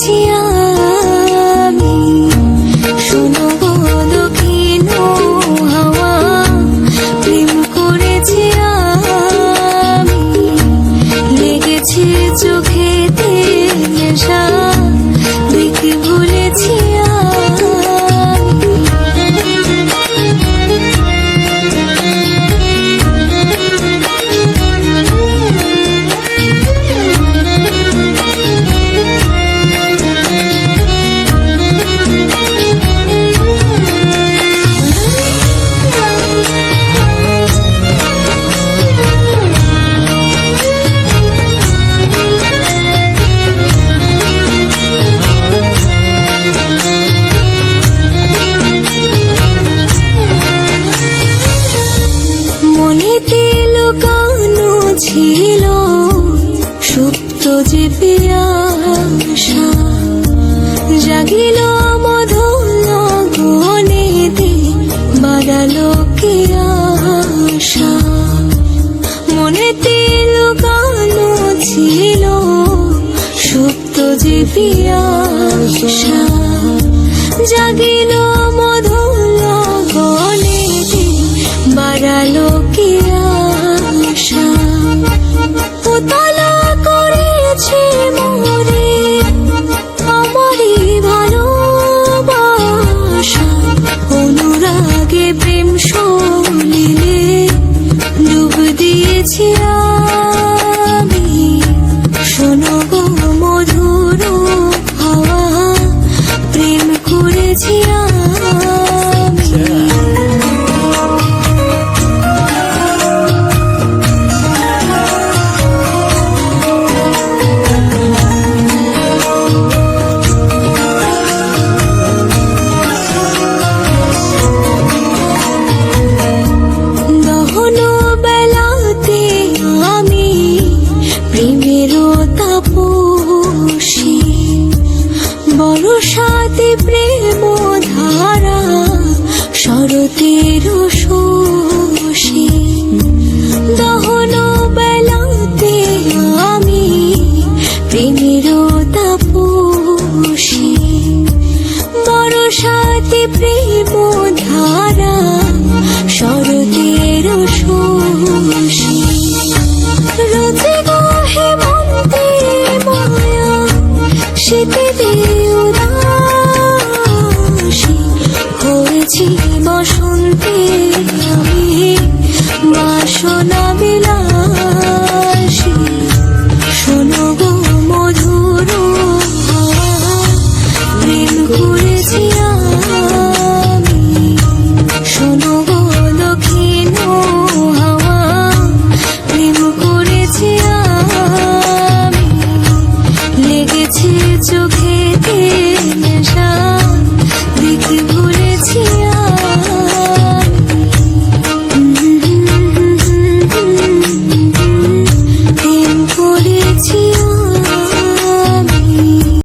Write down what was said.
বুঝিয়া ছিল সুপ্ত যে পিয়াসা, জাগিল মধুর গনেতে বাড়ালো কি আশা মনেতে লুকানো ছিল সুপ্ত যে পিয়াসা, জাগিল মধুর বরসাতে প্রেম ধারা শরতের সু উদাসী হয়েছি বসন্তের